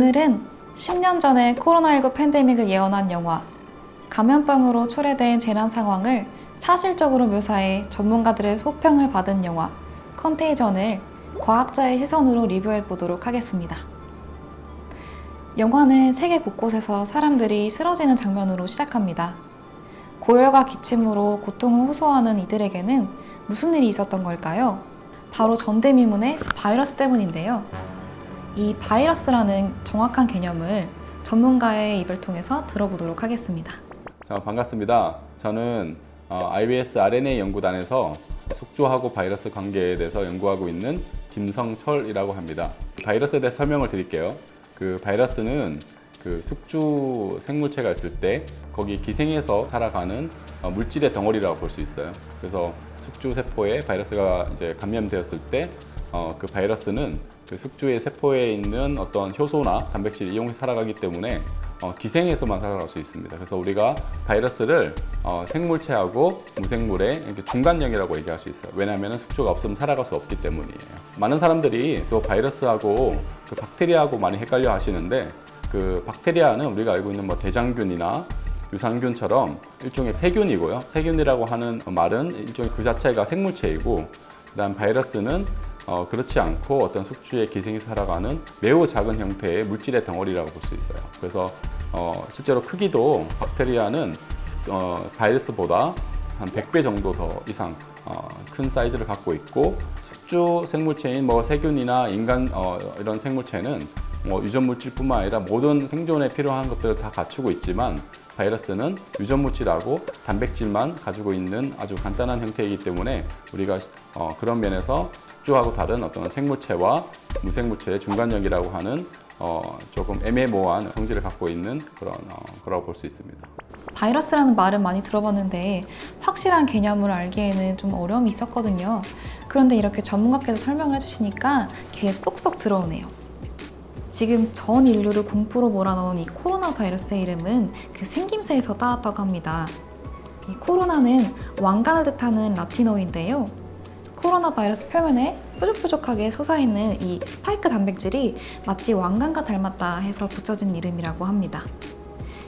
오늘은 10년 전에 코로나19 팬데믹을 예언한 영화 감염병으로 초래된 재난 상황을 사실적으로 묘사해 전문가들의 호평을 받은 영화 컨테이전을 과학자의 시선으로 리뷰해 보도록 하겠습니다. 영화는 세계 곳곳에서 사람들이 쓰러지는 장면으로 시작합니다. 고열과 기침으로 고통을 호소하는 이들에게는 무슨 일이 있었던 걸까요? 바로 전대미문의 바이러스 때문인데요. 이 바이러스라는 정확한 개념을 전문가의 입을 통해서 들어보도록 하겠습니다. 자, 반갑습니다. 저는 어, IBS RNA 연구단에서 숙주하고 바이러스 관계에 대해서 연구하고 있는 김성철이라고 합니다. 바이러스에 대해 설명을 드릴게요. 그 바이러스는 그 숙주 생물체가 있을 때 거기 기생해서 살아가는 어, 물질의 덩어리라고 볼 수 있어요. 그래서 숙주 세포에 바이러스가 이제 감염되었을 때 어, 그 바이러스는 그 숙주의 세포에 있는 어떤 효소나 단백질을 이용해 살아가기 때문에 어, 기생해서만 살아갈 수 있습니다. 그래서 우리가 바이러스를 어, 생물체하고 무생물의 이렇게 중간형이라고 얘기할 수 있어요. 왜냐하면 숙주가 없으면 살아갈 수 없기 때문이에요. 많은 사람들이 또 바이러스하고 그 박테리아하고 많이 헷갈려 하시는데 그 박테리아는 우리가 알고 있는 뭐 대장균이나 유산균처럼 일종의 세균이고요. 세균이라고 하는 말은 일종의 그 자체가 생물체이고, 그다음 바이러스는 어, 그렇지 않고 어떤 숙주의 기생이 살아가는 매우 작은 형태의 물질의 덩어리라고 볼 수 있어요. 그래서 어, 실제로 크기도 박테리아는 어, 바이러스보다 한 100배 정도 더 이상 어, 큰 사이즈를 갖고 있고 숙주 생물체인 뭐 세균이나 인간 어, 이런 생물체는 뭐 유전 물질뿐만 아니라 모든 생존에 필요한 것들을 다 갖추고 있지만 바이러스는 유전 물질하고 단백질만 가지고 있는 아주 간단한 형태이기 때문에 우리가 어, 그런 면에서 숙주하고 다른 어떤 생물체와 무생물체의 중간형이라고 하는 어, 조금 애매모호한 성질을 갖고 있는 그런 어, 거라고 볼 수 있습니다. 바이러스라는 말은 많이 들어봤는데 확실한 개념을 알기에는 좀 어려움이 있었거든요. 그런데 이렇게 전문가께서 설명을 해주시니까 귀에 쏙쏙 들어오네요. 지금 전 인류를 공포로 몰아넣은 이 코로나 바이러스의 이름은 그 생김새에서 따왔다고 합니다. 이 코로나는 왕관을 뜻하는 라틴어인데요. 코로나 바이러스 표면에 뾰족뾰족하게 솟아있는 이 스파이크 단백질이 마치 왕관과 닮았다 해서 붙여진 이름이라고 합니다.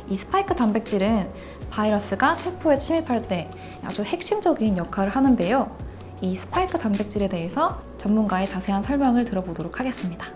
이 스파이크 단백질은 바이러스가 세포에 침입할 때 아주 핵심적인 역할을 하는데요. 이 스파이크 단백질에 대해서 전문가의 자세한 설명을 들어보도록 하겠습니다.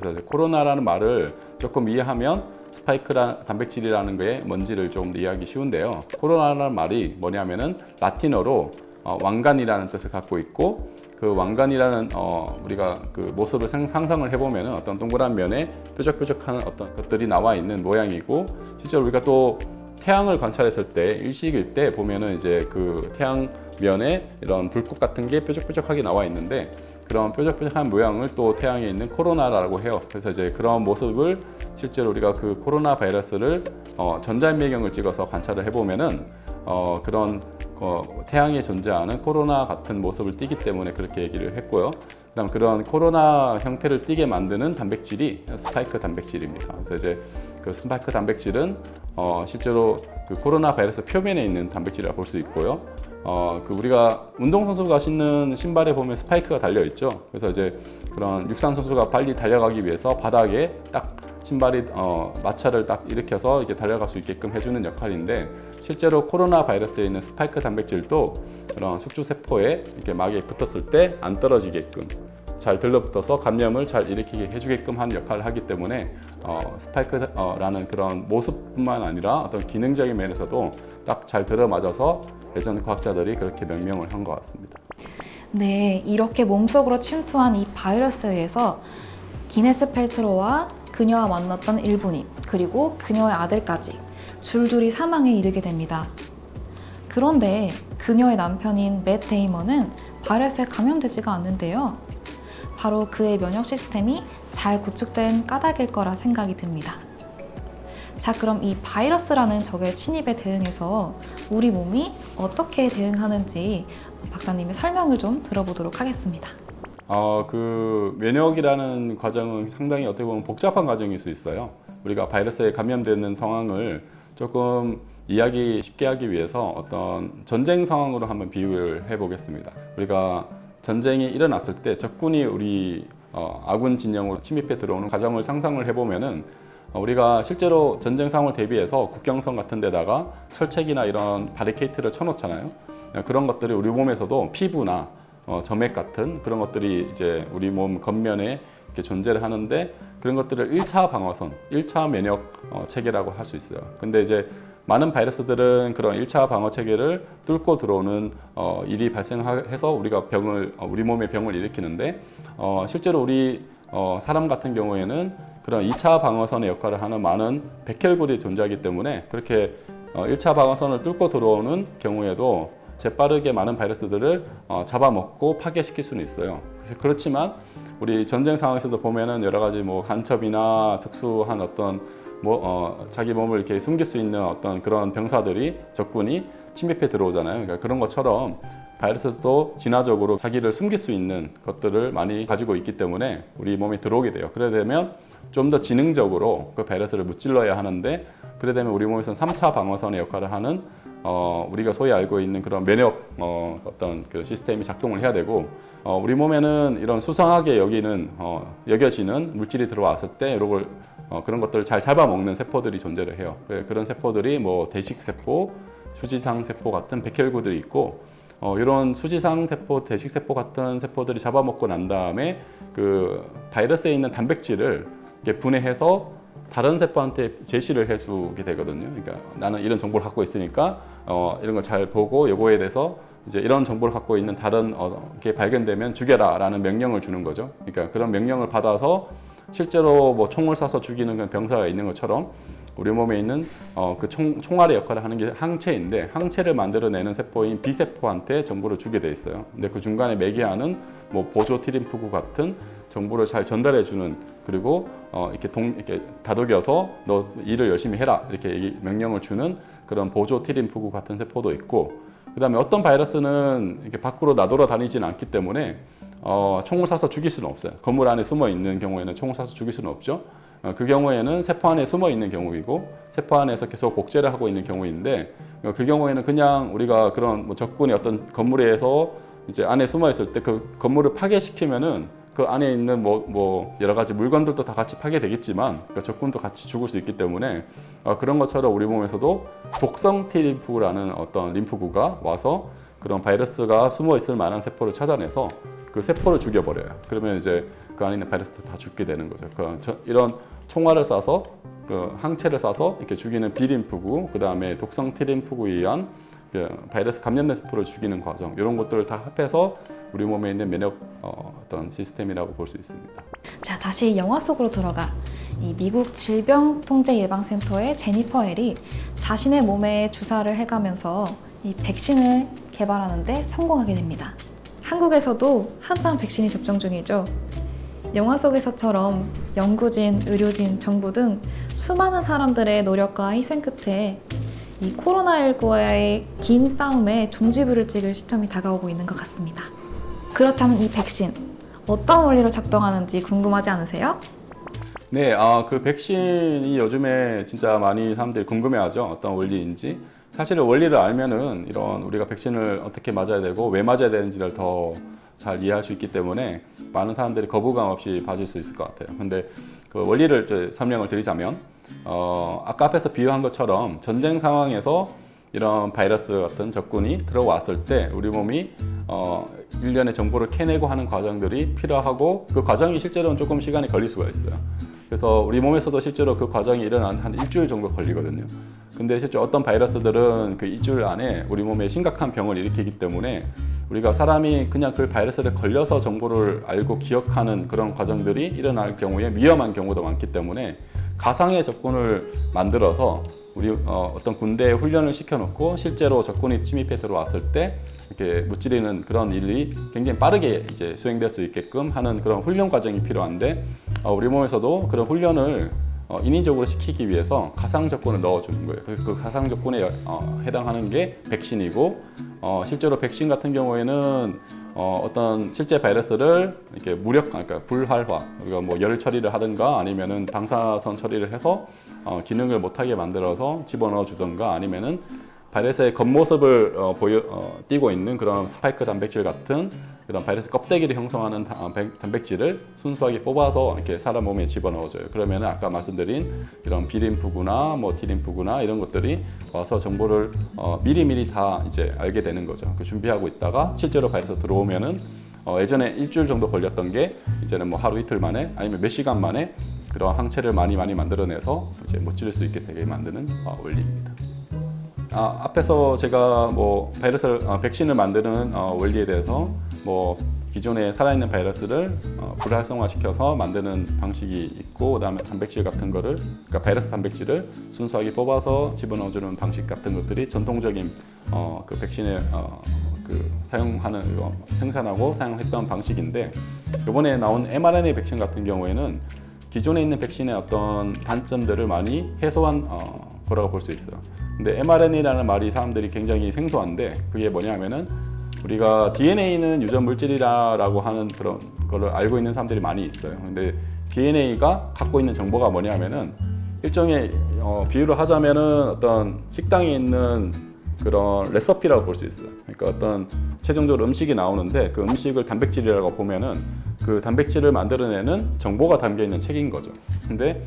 그래서 코로나라는 말을 조금 이해하면 스파이크라 단백질이라는 게 뭔지를 좀 이해하기 쉬운데요. 코로나라는 말이 뭐냐면은 라틴어로 어, 왕관이라는 뜻을 갖고 있고 그 왕관이라는 어, 우리가 그 모습을 상, 상상을 해보면은 어떤 동그란 면에 뾰족뾰족한 어떤 것들이 나와 있는 모양이고 실제로 우리가 또 태양을 관찰했을 때 일식일 때 보면은 이제 그 태양 면에 이런 불꽃 같은 게 뾰족뾰족하게 나와 있는데 그런 뾰족뾰족한 모양을 또 태양에 있는 코로나라고 해요. 그래서 이제 그런 모습을 실제로 우리가 그 코로나 바이러스를 어, 전자인매경을 찍어서 관찰을 해보면은 어, 그런 어, 태양에 존재하는 코로나 같은 모습을 띠기 때문에 그렇게 얘기를 했고요. 그다음 그런 코로나 형태를 띠게 만드는 단백질이 스파이크 단백질입니다. 그래서 이제 그 스파이크 단백질은 어, 실제로 그 코로나 바이러스 표면에 있는 단백질이라고 볼수 있고요. 어, 그 우리가 운동선수가 신는 신발에 보면 스파이크가 달려 있죠. 그래서 이제 그런 육상 선수가 빨리 달려가기 위해서 바닥에 딱 신발이 어, 마찰을 딱 일으켜서 이제 달려갈 수 있게끔 해주는 역할인데 실제로 코로나 바이러스에 있는 스파이크 단백질도 그런 숙주 세포에 이렇게 막에 붙었을 때 안 떨어지게끔 잘 들러붙어서 감염을 잘 일으키게 해주게끔 하는 역할을 하기 때문에 어, 스파이크라는 그런 모습뿐만 아니라 어떤 기능적인 면에서도 딱 잘 들어맞아서 예전 과학자들이 그렇게 명명을 한 것 같습니다. 네, 이렇게 몸속으로 침투한 이 바이러스에 의해서 기네스 펠트로와 그녀와 만났던 일본인, 그리고 그녀의 아들까지 줄줄이 사망에 이르게 됩니다. 그런데 그녀의 남편인 맷 데이먼은 바이러스에 감염되지가 않는데요. 바로 그의 면역 시스템이 잘 구축된 까닭일 거라 생각이 듭니다. 자, 그럼 이 바이러스라는 적의 침입에 대응해서 우리 몸이 어떻게 대응하는지 박사님의 설명을 좀 들어보도록 하겠습니다. 어, 그 면역이라는 과정은 상당히 어떻게 보면 복잡한 과정일 수 있어요. 우리가 바이러스에 감염되는 상황을 조금 이해하기 쉽게 하기 위해서 어떤 전쟁 상황으로 한번 비유를 해보겠습니다. 우리가 전쟁이 일어났을 때 적군이 우리 어, 아군 진영으로 침입해 들어오는 과정을 상상을 해보면은 어, 우리가 실제로 전쟁 상황을 대비해서 국경선 같은 데다가 철책이나 이런 바리케이트를 쳐놓잖아요. 어, 그런 것들이 우리 몸에서도 피부나 어, 점액 같은 그런 것들이 이제 우리 몸 겉면에 이렇게 존재를 하는데 그런 것들을 1차 방어선, 1차 면역 어, 체계라고 할 수 있어요. 근데 이제 많은 바이러스들은 그런 1차 방어 체계를 뚫고 들어오는 어, 일이 발생해서 우리가 병을 어, 우리 몸에 병을 일으키는데 어, 실제로 우리 어, 사람 같은 경우에는 그런 2차 방어선의 역할을 하는 많은 백혈구들이 존재하기 때문에 그렇게 어, 1차 방어선을 뚫고 들어오는 경우에도 재빠르게 많은 바이러스들을 어, 잡아먹고 파괴시킬 수는 있어요. 그렇지만 우리 전쟁 상황에서도 보면은 여러 가지 뭐 간첩이나 특수한 어떤 뭐 어, 자기 몸을 이렇게 숨길 수 있는 어떤 그런 병사들이 적군이 침입해 들어오잖아요. 그러니까 그런 것처럼 바이러스도 진화적으로 자기를 숨길 수 있는 것들을 많이 가지고 있기 때문에 우리 몸에 들어오게 돼요. 그래 되면 좀 더 지능적으로 그 바이러스를 무찔러야 하는데 그래 되면 우리 몸에서는 3차 방어선의 역할을 하는 어, 우리가 소위 알고 있는 그런 면역 어, 어떤 그 시스템이 작동을 해야 되고 어, 우리 몸에는 이런 수상하게 여기는 어, 여겨지는 물질이 들어왔을 때 이런 걸 어, 그런 것들을 잘 잡아먹는 세포들이 존재를 해요. 그- 그런 세포들이 뭐 대식 세포, 수지상 세포 같은 백혈구들이 있고 어, 이런 수지상 세포, 대식 세포 같은 세포들이 잡아먹고 난 다음에 그 바이러스에 있는 단백질을 분해해서 다른 세포한테 제시를 해주게 되거든요. 그러니까 나는 이런 정보를 갖고 있으니까 어, 이런 걸 잘 보고 요거에 대해서 이제 이런 정보를 갖고 있는 다른 어, 게 발견되면 죽여라라는 명령을 주는 거죠. 그러니까 그런 명령을 받아서 실제로 뭐 총을 쏴서 죽이는 그런 병사가 있는 것처럼 우리 몸에 있는 어, 그 총, 총알의 역할을 하는 게 항체인데 항체를 만들어내는 세포인 B 세포한테 정보를 주게 돼 있어요. 근데 그 중간에 매개하는 뭐 보조 티림프구 같은 정보를 잘 전달해 주는 그리고 어, 이렇게 동 이렇게 다독여서 너 일을 열심히 해라 이렇게 명령을 주는 그런 보조 티림프구 같은 세포도 있고 그다음에 어떤 바이러스는 이렇게 밖으로 나돌아 다니지는 않기 때문에 어, 총을 쏴서 죽일 수는 없어요. 건물 안에 숨어 있는 경우에는 총을 쏴서 죽일 수는 없죠. 어, 그 경우에는 세포 안에 숨어 있는 경우이고 세포 안에서 계속 복제를 하고 있는 경우인데 어, 그 경우에는 그냥 우리가 그런 뭐 적군이 어떤 건물에서 이제 안에 숨어 있을 때 그 건물을 파괴시키면은 그 안에 있는 뭐, 뭐 여러 가지 물건들도 다 같이 파괴되겠지만 그 적군도 같이 죽을 수 있기 때문에 어, 그런 것처럼 우리 몸에서도 독성 T 림프구라는 어떤 림프구가 와서 그런 바이러스가 숨어 있을 만한 세포를 찾아내서 그 세포를 죽여버려요. 그러면 이제 그 안에 있는 바이러스 다 죽게 되는 거죠. 그 저- 이런 총알을 쏴서 그 항체를 쏴서 이렇게 죽이는 비림프구, 그 다음에 독성 T림프구에 의한 그 바이러스 감염된 세포를 죽이는 과정 이런 것들을 다 합해서 우리 몸에 있는 면역 어, 어떤 시스템이라고 볼 수 있습니다. 자, 다시 영화 속으로 들어가 이 미국 질병통제예방센터의 제니퍼 헬이 자신의 몸에 주사를 해가면서 이 백신을 개발하는데 성공하게 됩니다. 한국에서도 한창 백신이 접종 중이죠. 영화 속에서처럼 연구진, 의료진, 정부 등 수많은 사람들의 노력과 희생 끝에 이 코로나19와의 긴 싸움에 종지부를 찍을 시점이 다가오고 있는 것 같습니다. 그렇다면 이 백신 어떤 원리로 작동하는지 궁금하지 않으세요? 네, 아, 그 백신이 요즘에 진짜 많이 사람들이 궁금해하죠. 어떤 원리인지. 사실은 원리를 알면은 이런 우리가 백신을 어떻게 맞아야 되고 왜 맞아야 되는지를 더 잘 이해할 수 있기 때문에 많은 사람들이 거부감 없이 봐줄 수 있을 것 같아요. 근데 그 원리를 설명을 드리자면, 어, 아까 앞에서 비유한 것처럼 전쟁 상황에서 이런 바이러스 같은 적군이 들어왔을 때 우리 몸이 어, 일련의 정보를 캐내고 하는 과정들이 필요하고 그 과정이 실제로는 조금 시간이 걸릴 수가 있어요. 그래서 우리 몸에서도 실제로 그 과정이 일어나는 한 일주일 정도 걸리거든요. 근데 실제 어떤 바이러스들은 그 일주일 안에 우리 몸에 심각한 병을 일으키기 때문에 우리가 사람이 그냥 그 바이러스에 걸려서 정보를 알고 기억하는 그런 과정들이 일어날 경우에 위험한 경우도 많기 때문에 가상의 적군을 만들어서 우리 어, 어떤 군대에 훈련을 시켜놓고 실제로 적군이 침입해 들어왔을 때 이렇게 무찌르는 그런 일이 굉장히 빠르게 이제 수행될 수 있게끔 하는 그런 훈련 과정이 필요한데 어, 우리 몸에서도 그런 훈련을 어, 인위적으로 시키기 위해서 가상 적군을 넣어주는 거예요. 그래서 그 가상 적군에 어, 해당하는 게 백신이고 어, 실제로 백신 같은 경우에는 어, 어떤 실제 바이러스를 이렇게 무력, 그러니까 불활화, 우리가 뭐 열 처리를 하든가 아니면은 방사선 처리를 해서 어, 기능을 못하게 만들어서 집어넣어 주든가 아니면은 바이러스의 겉모습을 어, 보여 어, 띄고 있는 그런 스파이크 단백질 같은 그런 바이러스 껍데기를 형성하는 다- 어, 백- 단백질을 순수하게 뽑아서 이렇게 사람 몸에 집어넣어줘요. 그러면 아까 말씀드린 이런 비림프구나 뭐 T림프구나 이런 것들이 와서 정보를 어, 미리미리 다 이제 알게 되는 거죠. 그 준비하고 있다가 실제로 바이러스 들어오면은 어, 예전에 일주일 정도 걸렸던 게 이제는 뭐 하루 이틀 만에 아니면 몇 시간 만에 그런 항체를 많이 많이 만들어내서 이제 못 줄일 수 있게 되게 만드는 어, 원리입니다. 아, 앞에서 제가 뭐 바이러스를 어, 백신을 만드는 어, 원리에 대해서 뭐 기존에 살아있는 바이러스를 어, 불활성화시켜서 만드는 방식이 있고 그다음에 단백질 같은 거를 그러니까 바이러스 단백질을 순수하게 뽑아서 집어넣어주는 방식 같은 것들이 전통적인 어, 그 백신에 어, 그 사용하는 어, 생산하고 사용했던 방식인데 이번에 나온 mRNA 백신 같은 경우에는 기존에 있는 백신의 어떤 단점들을 많이 해소한 어, 거라고 볼 수 있어요. 근데 mRNA라는 말이 사람들이 굉장히 생소한데 그게 뭐냐면은 우리가 DNA는 유전 물질이라고 하는 그런 거를 알고 있는 사람들이 많이 있어요. 근데 DNA가 갖고 있는 정보가 뭐냐면은 일종의 어, 비유를 하자면은 어떤 식당에 있는 그런 레시피라고 볼 수 있어요. 그러니까 어떤 최종적으로 음식이 나오는데 그 음식을 단백질이라고 보면은 그 단백질을 만들어내는 정보가 담겨 있는 책인 거죠. 근데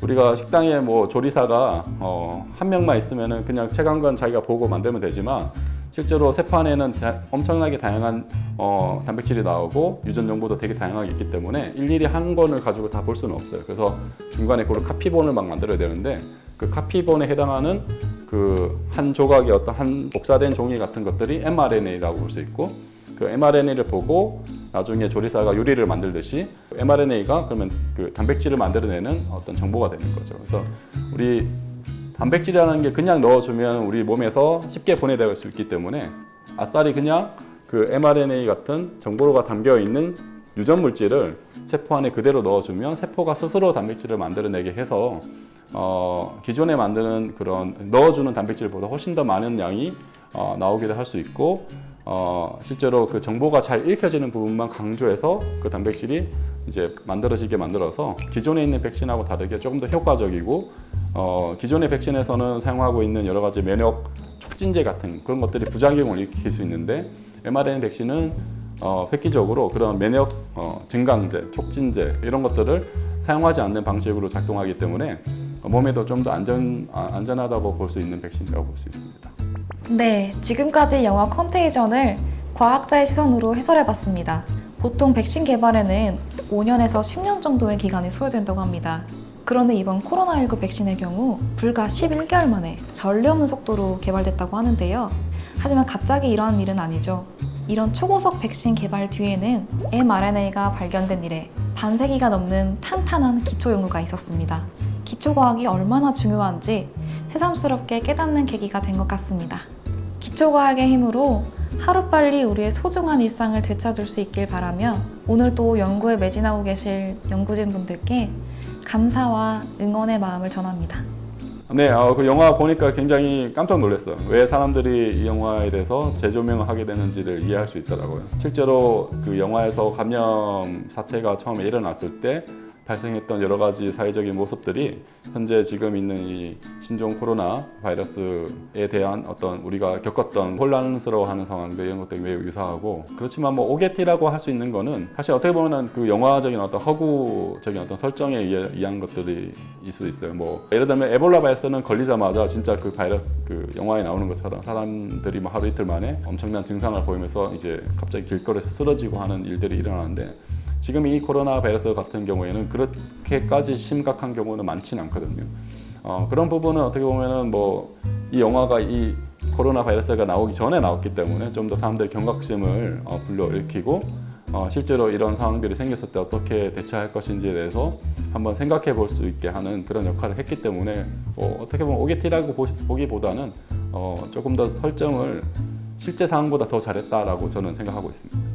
우리가 식당에 뭐 조리사가 어, 한 명만 있으면은 그냥 책 한 권 자기가 보고 만들면 되지만 실제로 세판에는 다- 엄청나게 다양한 어, 단백질이 나오고 유전 정보도 되게 다양하게 있기 때문에 일일이 한 권을 가지고 다 볼 수는 없어요. 그래서 중간에 그걸 카피본을 막 만들어야 되는데 그 카피본에 해당하는 그 한 조각의 어떤 한 복사된 종이 같은 것들이 mRNA라고 볼 수 있고 그 mRNA를 보고 나중에 조리사가 요리를 만들듯이 mRNA가 그러면 그 단백질을 만들어내는 어떤 정보가 되는 거죠. 그래서 우리 단백질이라는 게 그냥 넣어주면 우리 몸에서 쉽게 보내될 수 있기 때문에 아싸리 그냥 그 mRNA 같은 정보가 담겨 있는 유전 물질을 세포 안에 그대로 넣어주면 세포가 스스로 단백질을 만들어내게 해서 어, 기존에 만드는 그런 넣어주는 단백질보다 훨씬 더 많은 양이 어, 나오기도 할 수 있고 어, 실제로 그 정보가 잘 읽혀지는 부분만 강조해서 그 단백질이 이제 만들어지게 만들어서 기존에 있는 백신하고 다르게 조금 더 효과적이고 어, 기존의 백신에서는 사용하고 있는 여러 가지 면역 촉진제 같은 그런 것들이 부작용을 일으킬 수 있는데 mRNA 백신은 어, 획기적으로 그런 면역 어, 증강제, 촉진제 이런 것들을 사용하지 않는 방식으로 작동하기 때문에 몸에도 좀 더 안전 아, 안전하다고 볼 수 있는 백신이라고 볼 수 있습니다. 네, 지금까지 영화 컨테이전을 과학자의 시선으로 해설해봤습니다. 보통 백신 개발에는 5년에서 10년 정도의 기간이 소요된다고 합니다. 그런데 이번 코로나19 백신의 경우 불과 11개월 만에 전례 없는 속도로 개발됐다고 하는데요. 하지만 갑자기 일어난 일은 아니죠. 이런 초고속 백신 개발 뒤에는 mRNA가 발견된 이래 반세기가 넘는 탄탄한 기초 연구가 있었습니다. 기초과학이 얼마나 중요한지 새삼스럽게 깨닫는 계기가 된 것 같습니다. 기초 과학의 힘으로 하루빨리 우리의 소중한 일상을 되찾을 수 있길 바라며 오늘도 연구에 매진하고 계실 연구진 분들께 감사와 응원의 마음을 전합니다. 네, 어, 그 영화 보니까 굉장히 깜짝 놀랐어요. 왜 사람들이 이 영화에 대해서 재조명을 하게 되는지를 이해할 수 있더라고요. 실제로 그 영화에서 감염 사태가 처음에 일어났을 때 발생했던 여러 가지 사회적인 모습들이 현재 지금 있는 이 신종 코로나 바이러스에 대한 어떤 우리가 겪었던 혼란스러워하는 상황들 이런 것들이 매우 유사하고 그렇지만 뭐 오게티라고 할 수 있는 거는 사실 어떻게 보면 그 영화적인 어떤 허구적인 어떤 설정에 의한 것들이 있을 수 있어요. 뭐 예를 들면 에볼라 바이러스는 걸리자마자 진짜 그 바이러스 그 영화에 나오는 것처럼 사람들이 뭐 하루 이틀 만에 엄청난 증상을 보이면서 이제 갑자기 길거리에서 쓰러지고 하는 일들이 일어나는데 지금 이 코로나 바이러스 같은 경우에는 그렇게까지 심각한 경우는 많지는 않거든요. 어, 그런 부분은 어떻게 보면은 뭐 이 영화가 이 코로나 바이러스가 나오기 전에 나왔기 때문에 좀 더 사람들의 경각심을 어, 불러일으키고 어, 실제로 이런 상황들이 생겼을 때 어떻게 대처할 것인지에 대해서 한번 생각해 볼 수 있게 하는 그런 역할을 했기 때문에 뭐 어떻게 보면 오게티라고 보- 보기보다는 어, 조금 더 설정을 실제 상황보다 더 잘했다라고 저는 생각하고 있습니다.